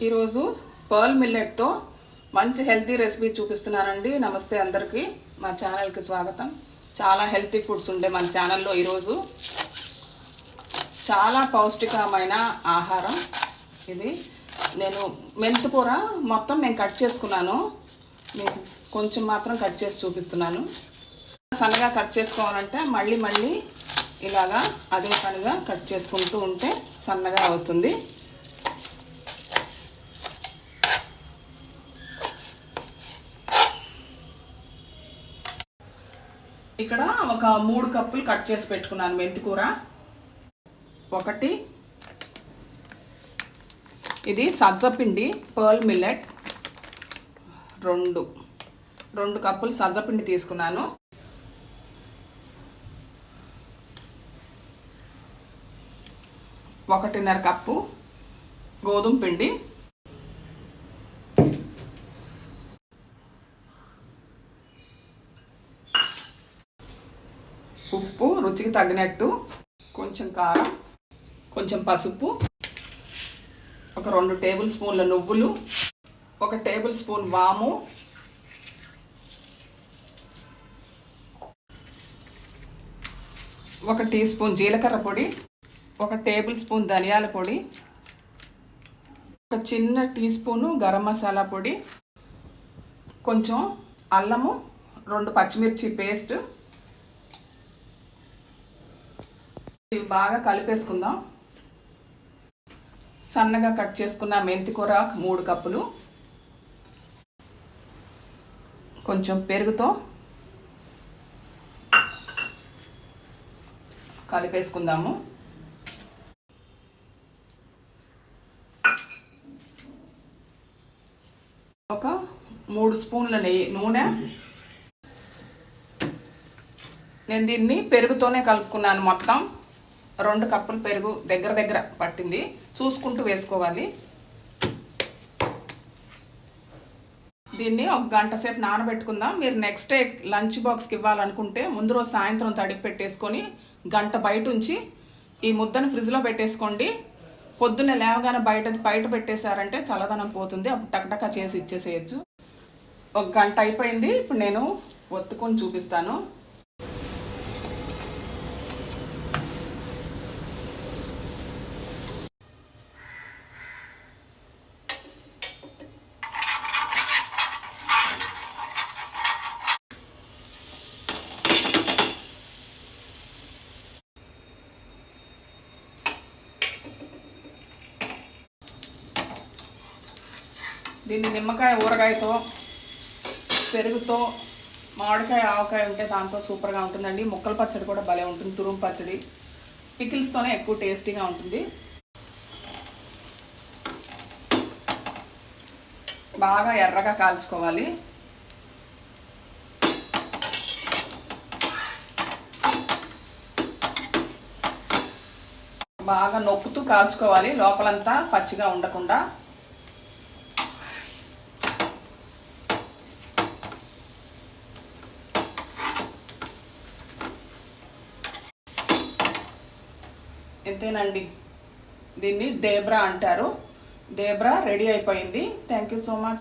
ఈరోజు పర్ల్ మిల్లెట్తో మంచి healthy recipe చూపిస్తున్నానండి. నమస్తే అందరికీ. మా ఛానల్కి స్వాగతం. చాలా హెల్తీ ఫుడ్స్ ఉండే మన ఛానల్లో ఈరోజు. చాలా పౌష్టికమైన ఆహారం ఇది. నేను మెంతుకూర మొత్తం నేను కట్ చేసుకున్నాను. మీకు కొంచెం మాత్రం కట్ చేసి చూపిస్తున్నాను. సన్నగా కట్ చేసుకోవాలంటే మళ్ళీ మళ్ళీ ఇలాగా అదే పనిగా కట్ చేసుకుంటూ ఉంటే సన్నగా అవుతుంది. ఇక్కడ ఒక మూడు కప్పులు కట్ చేసి పెట్టుకున్నాను మెంతికూర. ఒకటి. ఇది సజ్జపిండి పర్ల్ మిల్లెట్. రెండు. రెండు కప్పులు సజ్జపిండి తీసుకున్నాను. ఒకటిన్నర కప్పు గోధుమ పిండి. ఉప్పు రుచికి తగినట్టు కొంచెం కారం కొంచెం పసుపు ఒక రెండు టేబుల్ స్పూన్ల నువ్వులు ఒక టేబుల్ స్పూన్ వాము ఒక టీ స్పూన్ జీలకర్ర పొడి ఒక టేబుల్ స్పూన్ ధనియాల పొడి ఒక చిన్న టీ స్పూను గరం మసాలా పొడి కొంచెం అల్లము రెండు పచ్చిమిర్చి పేస్ట్ ఇవి బాగా కలిపేసుకుందాం. సన్నగా కట్ చేసుకున్న మెంతికూర మూడు కప్పులు. కొంచెం పెరుగుతో కలిపేసుకుందాము. ఒక మూడు స్పూన్ల నెయ్యి నూనె. నేను దీన్ని పెరుగుతోనే కలుపుకున్నాను మొత్తం. రెండు కప్పులు పెరుగు దగ్గర దగ్గర పట్టింది. చూసుకుంటూ వేసుకోవాలి. దీన్ని ఒక గంట సేపు నానబెట్టుకుందాం. మీరు నెక్స్ట్ డే లంచ్ బాక్స్కి ఇవ్వాలనుకుంటే ముందు రోజు సాయంత్రం తడిపి పెట్టేసుకొని గంట బయట ఉంచి ఈ ముద్దను ఫ్రిడ్జ్లో పెట్టేసుకోండి. పొద్దున్నే లేవగానే బయట బయట పెట్టేశారంటే చల్లదనం పోతుంది. అప్పుడు టక్టకా చేసి ఇచ్చేసేయచ్చు. ఒక గంట అయిపోయింది. ఇప్పుడు నేను ఒత్తుకొని చూపిస్తాను. దీన్ని నిమ్మకాయ ఊరగాయతో పెరుగుతో మామిడికాయ ఆవకాయ ఉంటే దాంతో సూపర్గా ఉంటుందండి. ముక్కల పచ్చడి కూడా భలే ఉంటుంది. తురుము పచ్చడి. పికిల్స్తోనే ఎక్కువ టేస్టీగా ఉంటుంది. బాగా ఎర్రగా కాల్చుకోవాలి. బాగా నొక్కుతూ కాల్చుకోవాలి. లోపలంతా పచ్చిగా ఉండకుండా. ఇంతేనండి దీన్ని డేబ్రా అంటారు. డేబ్రా రెడీ అయిపోయింది. Thank you so much